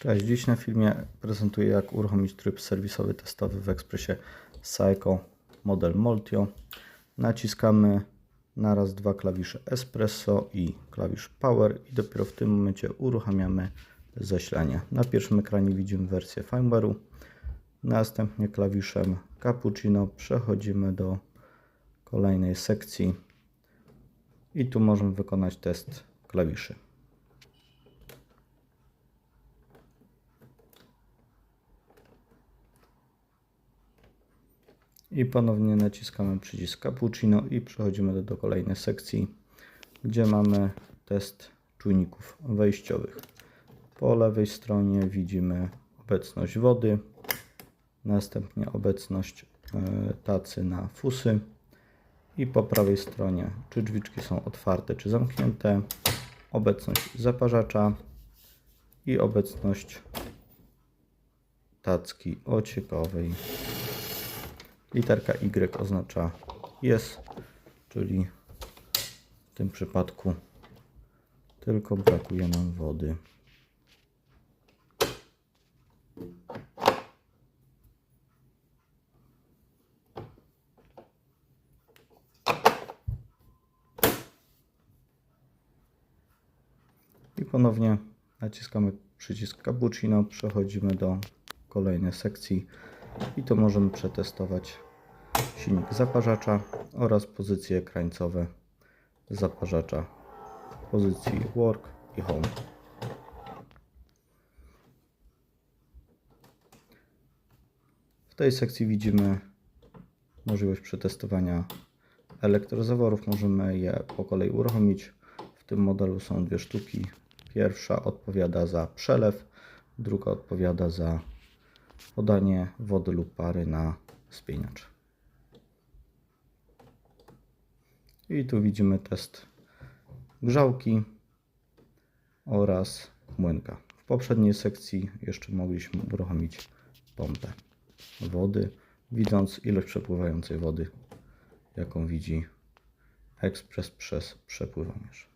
Cześć, dziś na filmie prezentuję jak uruchomić tryb serwisowy testowy w Expressie Psycho Model Multio. Naciskamy naraz dwa klawisze Espresso i klawisz Power i dopiero w tym momencie uruchamiamy zasilanie. Na pierwszym ekranie widzimy wersję firmware'u. Następnie klawiszem Cappuccino przechodzimy do kolejnej sekcji i tu możemy wykonać test klawiszy. I ponownie naciskamy przycisk Cappuccino i przechodzimy do, do kolejnej sekcji, gdzie mamy test czujników wejściowych. Po lewej stronie widzimy obecność wody, następnie obecność e, tacy na fusy i po prawej stronie czy drzwiczki są otwarte czy zamknięte, obecność zaparzacza i obecność tacki ociekowej. Literka Y oznacza jest, czyli w tym przypadku tylko brakuje nam wody. I ponownie naciskamy przycisk cappuccino, przechodzimy do kolejnej sekcji i to możemy przetestować silnik zaparzacza oraz pozycje krańcowe zaparzacza pozycji work i home. W tej sekcji widzimy możliwość przetestowania elektrozaworów. Możemy je po kolei uruchomić. W tym modelu są dwie sztuki. Pierwsza odpowiada za przelew, druga odpowiada za podanie wody lub pary na spieniacz. I tu widzimy test grzałki oraz młynka. W poprzedniej sekcji jeszcze mogliśmy uruchomić pompę wody, widząc ilość przepływającej wody, jaką widzi ekspres przez przepływomierz.